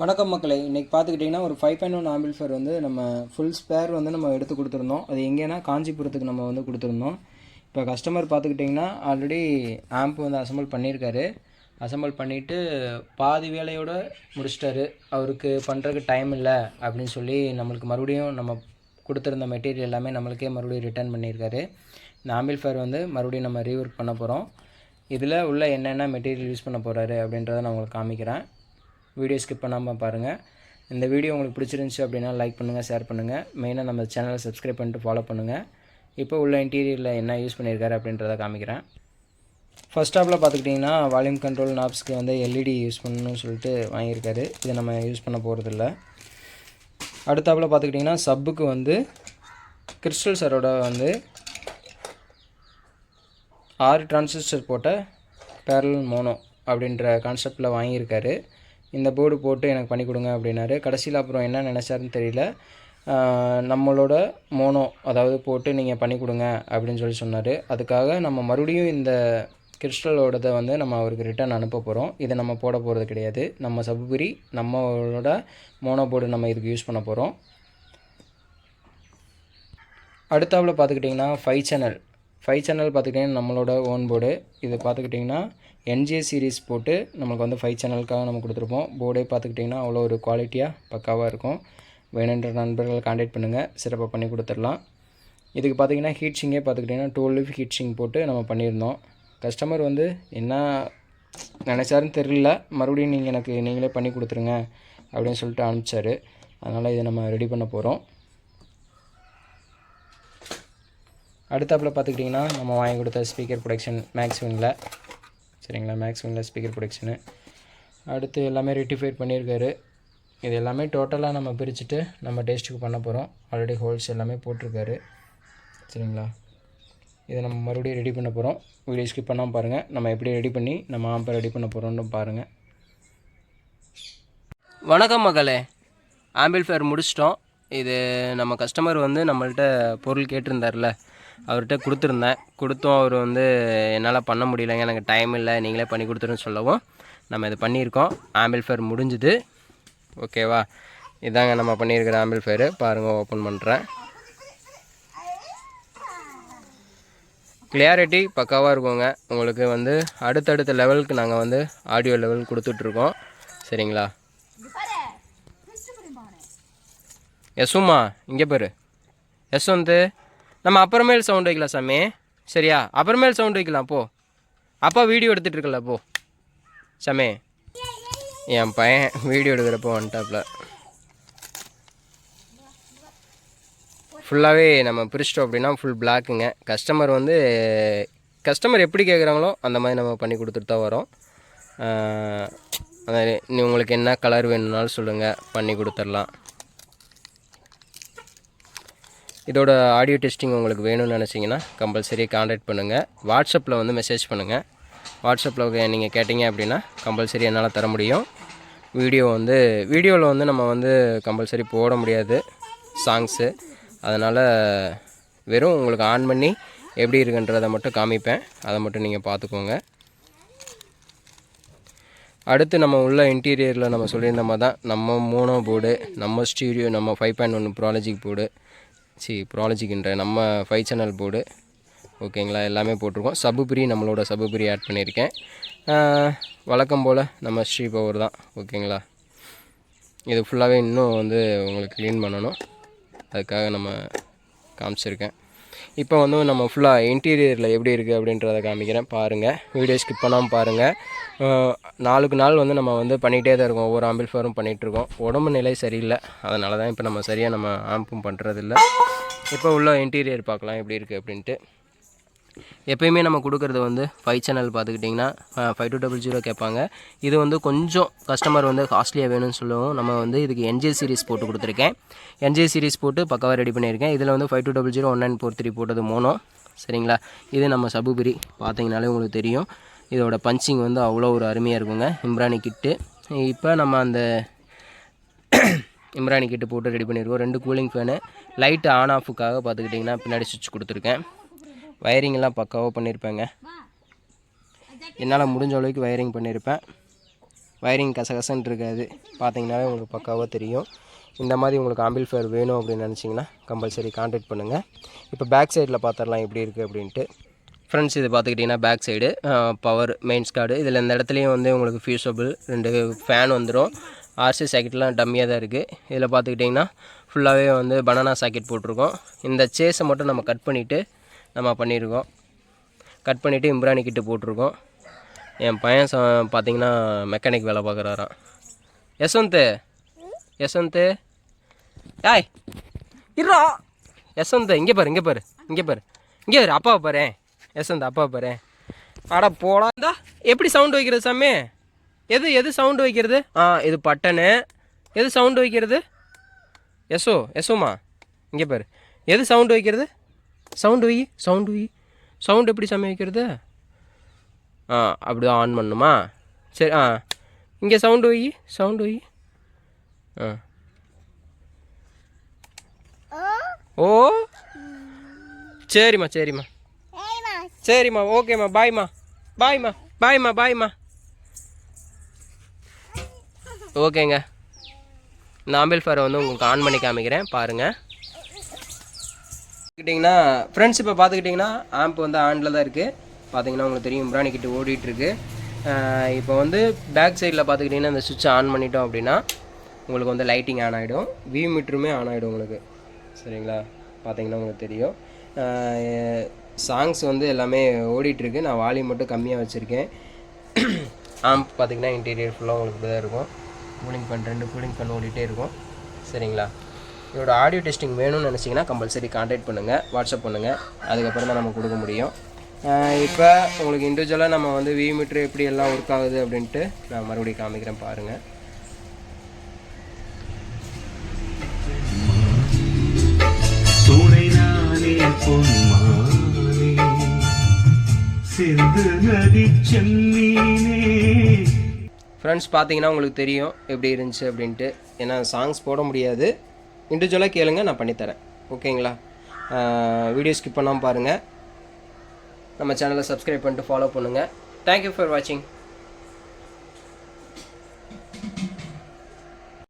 வணக்கம் மக்களே. இன்றைக்கி பார்த்துக்கிட்டிங்கன்னா ஒரு ஃபைவ் பாயிண்ட் ஒன் ஆம்பிள்ஃபேர் வந்து நம்ம ஃபுல் ஸ்பேர் வந்து நம்ம எடுத்து கொடுத்துருந்தோம். அது எங்கேனா காஞ்சிபுரத்துக்கு நம்ம வந்து கொடுத்துருந்தோம். இப்போ கஸ்டமர் பார்த்துக்கிட்டிங்கன்னா ஆல்ரெடி ஆம்ப் வந்து அசம்பிள் பண்ணியிருக்காரு. அசம்பிள் பண்ணிவிட்டு பாதி வேலையோடு முடிச்சிட்டாரு. அவருக்கு பண்ணுறதுக்கு டைம் இல்லை அப்படின்னு சொல்லி நம்மளுக்கு மறுபடியும் நம்ம கொடுத்துருந்த மெட்டீரியல் எல்லாமே நம்மளுக்கே மறுபடியும் ரிட்டர்ன் பண்ணியிருக்காரு. இந்த ஆம்பிள்ஃபேர் வந்து மறுபடியும் நம்ம ரீஒர்க் பண்ண போகிறோம் இதில் உள்ள என்னென்ன மெட்டீரியல் யூஸ் பண்ண போகிறாரு அப்படின்றத நான் உங்களுக்கு காமிக்கிறேன். வீடியோ ஸ்கிப் பண்ணாமல் பாருங்கள் இந்த வீடியோ உங்களுக்கு பிடிச்சிருந்துச்சி அப்படின்னா லைக் பண்ணுங்கள் ஷேர் பண்ணுங்கள் மெயினாக நம்ம சேனலை சப்ஸ்கிரைப் பண்ணிட்டு ஃபாலோ பண்ணுங்கள் இப்போ உள்ள இன்டீரியரில் என்ன யூஸ் பண்ணியிருக்காரு அப்படின்றத காமிக்கிறேன். ஃபஸ்ட் ஸ்டாப்பில் பார்த்துக்கிட்டிங்கன்னா வால்யூம் கண்ட்ரோல் நாப்ஸ்க்கு வந்து எல்இடி யூஸ் பண்ணணும்னு சொல்லிட்டு வாங்கியிருக்காரு. இதை நம்ம யூஸ் பண்ண போகிறதில்ல அடுத்தாப்பில் பார்த்துக்கிட்டிங்கன்னா சப்புக்கு வந்து கிறிஸ்டல் சரோட வந்து ஆறு டிரான்சிஸ்டர் போட்ட பேரல் மோனோ அப்படின்ற கான்செப்டில் வாங்கியிருக்காரு. இந்த போர்டு போட்டு எனக்கு பண்ணி கொடுங்க அப்படின்னாரு. கடைசியில் அப்புறம் என்ன நினச்சாருன்னு தெரியல. நம்மளோட மோனோ அதாவது போட்டு நீங்கள் பண்ணி கொடுங்க அப்படின்னு சொல்லி சொன்னார். அதுக்காக நம்ம மறுபடியும் இந்த கிறிஸ்டலோடதை வந்து நம்ம அவருக்கு ரிட்டர்ன் அனுப்ப போகிறோம் இதை நம்ம போட போகிறது கிடையாது. நம்ம சபுபுரி நம்மளோட மோனோ போர்டு நம்ம இதுக்கு யூஸ் பண்ண போகிறோம் அடுத்தாவில் பார்த்துக்கிட்டிங்கன்னா ஃபைவ் சேனல் ஃபைவ் சேனல் பார்த்துக்கிட்டிங்கன்னா நம்மளோட ஓன் போர்டு இது பார்த்துக்கிட்டிங்கன்னா என்ஜிஏ சீரிஸ் போட்டு நம்மளுக்கு வந்து ஃபைவ் சேனலுக்காக நம்ம கொடுத்துருப்போம். போர்டே பார்த்துக்கிட்டிங்கன்னா அவ்வளோ ஒரு குவாலிட்டியாக பக்காவாக இருக்கும். வேணுன்ற நண்பர்கள் காண்டாக்ட் பண்ணுங்கள் சிறப்பாக பண்ணி கொடுத்துடலாம். இதுக்கு பார்த்தீங்கன்னா ஹீட்சிங்கே பார்த்துக்கிட்டிங்கன்னா டுவெல் லிஃப் ஹீட்ஸிங் போட்டு நம்ம பண்ணியிருந்தோம். கஸ்டமர் வந்து என்ன நினச்சாருன்னு தெரியல. மறுபடியும் நீங்கள் எனக்கு நீங்களே பண்ணி கொடுத்துருங்க அப்படின்னு சொல்லிட்டு அனுப்பிச்சாரு. அதனால் இதை நம்ம ரெடி பண்ண போகிறோம் அடுத்தாப்பில் பார்த்துக்கிட்டிங்கன்னா நம்ம வாங்கி கொடுத்த ஸ்பீக்கர் ப்ரொடக்ஷன் மேக்ஸ்விங்கில் சரிங்களா? மேக்ஸ்விங்கில் ஸ்பீக்கர் ப்ரொடக்ஷனு அடுத்து எல்லாமே ரெட்டிஃபைட் பண்ணியிருக்காரு. இது எல்லாமே டோட்டலாக நம்ம பிரிச்சுட்டு நம்ம டேஸ்ட்டுக்கு பண்ண போகிறோம் ஆல்ரெடி ஹோல்ஸ் எல்லாமே போட்டிருக்காரு. சரிங்களா? இதை நம்ம மறுபடியும் ரெடி பண்ண போகிறோம் வீடியோ ஸ்கிப் பண்ணாமல் பாருங்கள் நம்ம எப்படி ரெடி பண்ணி நம்ம ஆம்பை ரெடி பண்ண போகிறோம்னு பாருங்கள் வணக்கம் மகளே ஆம்பிள்ஃபேர் முடிச்சிட்டோம். இது நம்ம கஸ்டமர் வந்து நம்மள்கிட்ட பொருள் கேட்டிருந்தார்ல அவர்கிட்ட கொடுத்துருந்தேன். கொடுத்தும் அவர் வந்து என்னால் பண்ண முடியலைங்க. எனக்கு டைம் இல்லை. நீங்களே பண்ணி கொடுத்துருன்னு சொல்லவும் நம்ம இது பண்ணியிருக்கோம். ஆம்பிள்ஃபேர் முடிஞ்சுது. ஓகேவா இதாங்க நம்ம பண்ணியிருக்கிற ஆம்பிள்ஃபேரு பாருங்கள் ஓப்பன் பண்ணுறேன் கிளியாரிட்டி பக்காவாக இருக்குங்க. உங்களுக்கு வந்து அடுத்தடுத்த லெவலுக்கு நாங்கள் வந்து ஆடியோ லெவல் கொடுத்துட்ருக்கோம். சரிங்களா? யசுமா இங்கே பேர். யஸ்வந்த் நம்ம அப்புறமேல் சவுண்ட் வைக்கலாம் சாமி. சரியா? அப்புறமேல் சவுண்ட் வைக்கலாம் போ. அப்பா வீடியோ எடுத்துகிட்டு இருக்கல போ. சாமி. என் பையன் வீடியோ எடுக்கிறப்போ வந்துட்டாப்புல ஃபுல்லாகவே நம்ம பிரிச்சிட்டோம் அப்படின்னா ஃபுல் பிளாக்குங்க கஸ்டமர் வந்து கஸ்டமர் எப்படி கேட்குறாங்களோ அந்த மாதிரி நம்ம பண்ணி கொடுத்துட்டு தான் வரோம். அதாவது நீ உங்களுக்கு என்ன கலர் வேணும்னாலும் சொல்லுங்கள் பண்ணி கொடுத்துடலாம். இதோட ஆடியோ டெஸ்டிங் உங்களுக்கு வேணும்னு நினச்சிங்கன்னா கம்பல்சரி காண்டாக்ட் பண்ணுங்கள் வாட்ஸ்அப்பில் வந்து மெசேஜ் பண்ணுங்கள் வாட்ஸ்அப்பில் நீங்கள் கேட்டிங்க அப்படின்னா கம்பல்சரி என்னால் தர முடியும். வீடியோ வந்து வீடியோவில் வந்து நம்ம வந்து கம்பல்சரி போட முடியாது. சாங்ஸு அதனால் வெறும் உங்களுக்கு ஆன் பண்ணி எப்படி இருக்குன்றதை மட்டும் காமிப்பேன். அதை மட்டும் நீங்கள் பார்த்துக்கோங்க. அடுத்து நம்ம உள்ள இன்டீரியரில் நம்ம சொல்லியிருந்த மாதிரி தான் நம்ம மோனோ போர்டு நம்ம ஸ்டீரியோ நம்ம ஃபைவ் பாயிண்ட் ஒன்று ப்ராலஜிக் போர்டு சி ப்ராலஜிக்கின்ற நம்ம ஃபைவ் சேனல் போர்டு ஓகேங்களா எல்லாமே போட்டிருக்கோம். சபுபிரி நம்மளோட சபுபிரி ஆட் பண்ணியிருக்கேன். வழக்கம் போல் நம்ம ஸ்ரீ பவர் தான் ஓகேங்களா? இது ஃபுல்லாகவே இன்னும் வந்து உங்களுக்கு க்ளீன் பண்ணணும். அதுக்காக நம்ம காமிச்சிருக்கேன். இப்போ வந்து நம்ம ஃபுல்லாக இன்டீரியரில் எப்படி இருக்குது அப்படின்றத காமிக்கிறேன். பாருங்கள் வீடியோ ஸ்கிப் பண்ணாமல் பாருங்கள் நாளுக்கு நாள் வந்து நம்ம வந்து பண்ணிகிட்டே தான் இருக்கோம். ஒவ்வொரு ஆம்பிள்ஃபேரும் பண்ணிகிட்ருக்கோம் உடம்பு நிலை சரியில்லை. அதனால தான் இப்போ நம்ம சரியாக நம்ம ஆம்பும் பண்ணுறதில்ல இப்போ உள்ள இன்டீரியர் பார்க்கலாம். எப்படி இருக்குது அப்படின்ட்டு. எப்பயுமே நம்ம கொடுக்குறது வந்து ஃபைவ் சேனல் பார்த்துக்கிட்டிங்கன்னா ஃபைவ் டூ டபுள் ஜீரோ கேட்பாங்க. இது வந்து கொஞ்சம் கஸ்டமர் வந்து காஸ்ட்லியாக வேணும்னு சொல்லுவோம். நம்ம வந்து இதுக்கு என்ஜே சீரிஸ் போட்டு கொடுத்துருக்கேன். என்ஜே சீரிஸ் போட்டு பக்காவாக ரெடி பண்ணியிருக்கேன். இதில் வந்து five two double zero one nine four three போட்டது மோனோ சரிங்களா? இது நம்ம சபுபிரி. பார்த்தீங்கனாலே உங்களுக்கு தெரியும். இதோட பஞ்சிங் வந்து அவ்வளோ ஒரு அருமையாக இருக்குங்க. இம்ரானி கிட்டு. இப்போ நம்ம அந்த இம்ரானி கிட்டு போட்டு ரெடி பண்ணியிருக்கோம். ரெண்டு கூலிங் ஃபேனு லைட்டு ஆன் ஆஃபுக்காக பார்த்துக்கிட்டிங்கன்னா பின்னாடி சுவிட்ச் கொடுத்துருக்கேன். வயரிங் எல்லாம் பக்காவாக பண்ணியிருப்பேங்க என்னால் முடிஞ்ச அளவுக்கு வயரிங் பண்ணியிருப்பேன் வயரிங் கசகசன்னு இருக்காது. பார்த்தீங்கன்னாவே உங்களுக்கு பக்காவாக தெரியும். இந்த மாதிரி உங்களுக்கு ஆம்பிள்ஃபேர் வேணும் அப்படின்னு நினச்சிங்கன்னா கம்பல்சரி காண்டாக்ட் பண்ணுங்கள் இப்போ பேக் சைடில் பார்த்துடலாம் எப்படி இருக்குது அப்படின்ட்டு. ஃப்ரெண்ட்ஸ் இது பார்த்துக்கிட்டிங்கன்னா back side power mains card இதில் இந்த இடத்துலையும் வந்து உங்களுக்கு ஃபியூசபிள் ரெண்டு ஃபேன் வந்துடும் ஆர்சி சாக்கெட்லாம் டம்மியாக தான் இருக்குது இதில் பார்த்துக்கிட்டிங்கன்னா ஃபுல்லாகவே வந்து பனானா சாக்கெட் போட்டிருக்கோம். இந்த சேஸை மட்டும் நம்ம கட் பண்ணிவிட்டு நம்ம பண்ணியிருக்கோம். கட் பண்ணிவிட்டு இம்ரானி கிட்ட போட்டிருக்கோம். என் பையன் ச பார்த்தீங்கன்னா மெக்கானிக் வேலை பார்க்குறாராம் யஸ்வந்த் யசவந்த் ஏய் இருறா யஸ்வந்த் இங்கே பாரு இங்கே பாரு இங்கே பாரு. இங்கே பாரு அப்பாவை பாரு. யசந்த் அப்பாவை பாரு. அட போடா. இந்தா எப்படி சவுண்டு வைக்கிறது சாமி? எது எது சவுண்டு வைக்கிறது? ஆ இது பட்டனு. எது சவுண்டு வைக்கிறது? எஸ்ஓ எஸ்ஓமா இங்கே பாரு. எது சவுண்டு வைக்கிறது? சவுண்டு வை சவுண்டு வை. சவுண்டு எப்படி சாமி வைக்கிறது? ஆ அப்படி தான் ஆன் பண்ணுமா? சரி ஆ. இங்கே சவுண்டு வை சவுண்டு வை. ஆ. ஓ? சரிம்மா சரிம்மா. சரிம்மா ஓகேம்மா பாய்மா பாய்மா பாய்மா பாய்மா ஓகேங்க. நான் ஆம்பிள் ஃபேரை வந்து உங்களுக்கு ஆன் பண்ணி காமிக்கிறேன். பாருங்கள் பார்த்துக்கிட்டிங்கன்னா ஃப்ரெண்ட்ஸ் இப்போ பார்த்துக்கிட்டிங்கன்னா ஆம்ப் வந்து ஆனில் தான் இருக்குது பார்த்தீங்கன்னா உங்களுக்கு தெரியும் பிராணி கிட்ட ஓடிட்டுருக்கு இப்போ வந்து பேக் சைடில் பார்த்துக்கிட்டிங்கன்னா இந்த சுவிட்சை ஆன் பண்ணிட்டோம் அப்படின்னா உங்களுக்கு வந்து லைட்டிங் ஆன் ஆகிடும் வியூ மீட்டருமே ஆன் ஆகிடும் உங்களுக்கு. சரிங்களா? பார்த்தீங்கன்னா உங்களுக்கு தெரியும். சாங்ஸ் வந்து எல்லாமே ஓடிட்டுருக்கு நான் வால்யூம் மட்டும் கம்மியாக வச்சுருக்கேன். ஆம்ப் பார்த்தீங்கன்னா இன்டீரியர் ஃபுல்லாக உங்களுக்கு தான் இருக்கும். கூலிங் ஃபேன் ரெண்டு கூலிங் ஃபேன் ஓடிட்டே இருக்கும். சரிங்களா? இதோட ஆடியோ டெஸ்டிங் வேணும்னு நினச்சிங்கன்னா கம்பல்சரி காண்டாக்ட் பண்ணுங்கள் வாட்ஸ்அப் பண்ணுங்கள் அதுக்கப்புறம் தான் நம்ம கொடுக்க முடியும். இப்போ உங்களுக்கு இண்டிவிஜுவலாக நம்ம வந்து வி மீட்ரு எப்படி எல்லாம் ஒர்க் ஆகுது அப்படின்ட்டு நான் மறுபடியும் காமிக்கிறேன் பாருங்கள் ஃப்ரெண்ட்ஸ் பார்த்தீங்கன்னா உங்களுக்கு தெரியும் எப்படி இருந்துச்சு அப்படின்ட்டு. ஏன்னா சாங்ஸ் போட முடியாது. இண்டிவிஜுவலாக கேளுங்க நான் பண்ணித்தரேன் ஓகேங்களா? வீடியோ ஸ்கிப் பண்ணாமல் பாருங்கள் நம்ம சேனலை சப்ஸ்கிரைப் பண்ணிட்டு ஃபாலோ பண்ணுங்கள் தேங்க்யூ ஃபார் வாட்சிங்